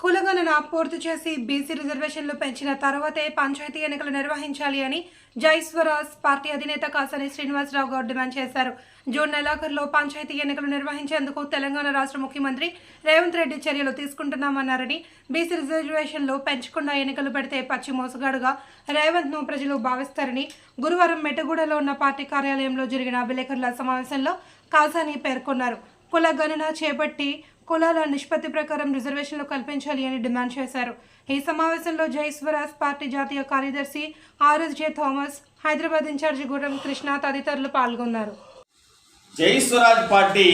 కులగణన పూర్తి చేసి బీసీ రిజర్వేషన్లు పెంచిన తర్వాతే పంచాయతీ ఎన్నికలు నిర్వహించాలి అని జైస్వరాజ్ పార్టీ అధినేత కాసని శ్రీనివాసరావు గౌడ్ డిమాండ్ చేశారు. జూన్ నెలాఖరులో పంచాయతీ ఎన్నికలు నిర్వహించేందుకు తెలంగాణ రాష్ట్ర ముఖ్యమంత్రి రేవంత్ రెడ్డి చర్యలు తీసుకుంటున్నామన్నారని బీసీ రిజర్వేషన్లు పెంచకుండా ఎన్నికలు పెడితే పచ్చి మోసగాడుగా రేవంత్ను ప్రజలు భావిస్తారని గురువారం మెటగూడలో ఉన్న పార్టీ కార్యాలయంలో జరిగిన విలేకరుల సమావేశంలో కాసాని పేర్కొన్నారు. కుల గణన చేపట్టి కులాల నిష్పత్తి ప్రకారం రిజర్వేషన్లు కల్పించాలి అని డిమాండ్ చేశారు. ఈ సమావేశంలో జై స్వరాజ్ పార్టీ జాతీయ కార్యదర్శి ఆర్ఎస్జే థామస్ హైదరాబాద్ ఇన్ఛార్జి గుర్రం కృష్ణ తదితరులు పాల్గొన్నారు. జై స్వరాజ్ పార్టీ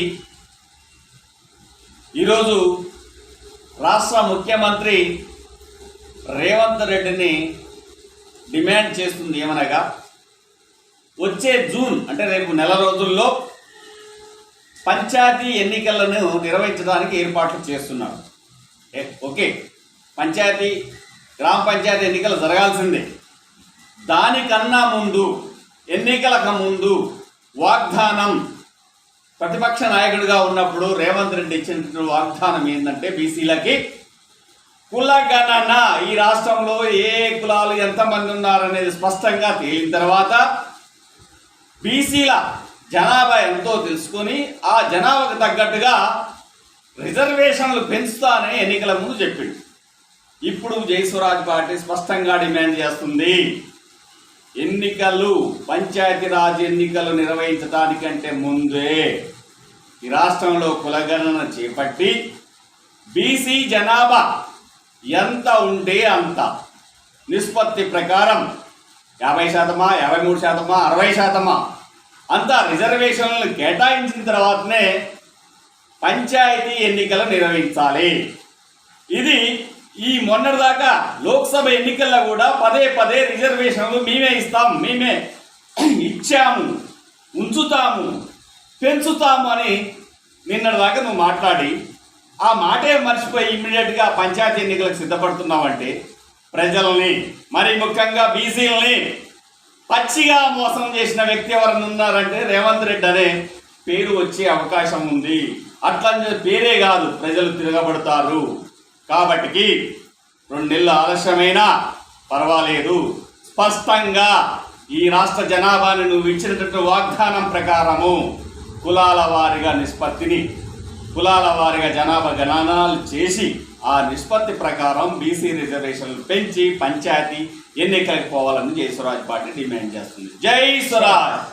ఈరోజు రాష్ట్ర ముఖ్యమంత్రి రేవంత్ రెడ్డిని డిమాండ్ చేస్తుంది ఏమనగా వచ్చే జూన్ అంటే రేపు నెల రోజుల్లో పంచాయతీ ఎన్నికలను నిర్వహించడానికి ఏర్పాట్లు చేస్తున్నారు. ఓకే. పంచాయతీ గ్రామ పంచాయతీ ఎన్నికలు జరగాల్సిందే. దానికన్నా ముందు ఎన్నికలకు ముందు వాగ్దానం ప్రతిపక్ష నాయకుడిగా ఉన్నప్పుడు రేవంత్ రెడ్డి ఇచ్చిన వాగ్దానం ఏంటంటే బీసీలకి కుల గణన ఈ రాష్ట్రంలో ఏ కులాలు ఎంతమంది ఉన్నారనేది స్పష్టంగా తేలిన తర్వాత బీసీల జనాభా ఎంతో తెలుసుకొని ఆ జనాభాకు తగ్గట్టుగా రిజర్వేషన్లు పెంచుతానని ఎన్నికల ముందు చెప్పిండు. ఇప్పుడు జయస్వరాజ్ పార్టీ స్పష్టంగా డిమాండ్ చేస్తుంది. ఎన్నికలు పంచాయతీరాజ్ ఎన్నికలు నిర్వహించడానికంటే ముందే ఈ రాష్ట్రంలో కులగణన చేపట్టి బీసీ జనాభా ఎంత ఉంటే అంత. నిష్పత్తి ప్రకారం యాభై శాతమా యాభై మూడు శాతమా అరవై శాతమా అంత రిజర్వేషన్లు కేటాయించిన తర్వాతనే పంచాయతీ ఎన్నికలు నిర్వహించాలి. ఇది ఈ మొన్నటిదాకా లోక్సభ ఎన్నికల్లో కూడా పదే పదే రిజర్వేషన్లు మేమే ఇస్తాం మేమే ఇచ్చాము ఉంచుతాము పెంచుతాము అని నిన్నటిదాకా నువ్వు మాట్లాడి ఆ మాటే మర్చిపోయి ఇమ్మీడియట్గా పంచాయతీ ఎన్నికలకు సిద్ధపడుతున్నావంటే ప్రజల్ని మరి ముఖ్యంగా బీసీలని పచ్చిగా మోసం చేసిన వ్యక్తి ఎవరైనా ఉన్నారంటే రేవంత్ రెడ్డి అనే పేరు వచ్చే అవకాశం ఉంది. అట్లా పేరే కాదు ప్రజలు తిరగబడతారు. కాబట్టికి రెండు నెలలు ఆలస్యమైనా పర్వాలేదు. స్పష్టంగా ఈ రాష్ట్ర జనాభాని నువ్వు ఇచ్చినటువంటి వాగ్దానం ప్రకారము కులాల వారిగా నిష్పత్తిని కులాల వారిగా జనాభా గణనాలు చేసి ఆ నిష్పత్తి ప్రకారం బీసీ రిజర్వేషన్లు పెంచి పంచాయతీ ఎన్నికలకు పోవాలని జై స్వరాజ్ పార్టీ డిమాండ్ చేస్తుంది. జై స్వరాజ్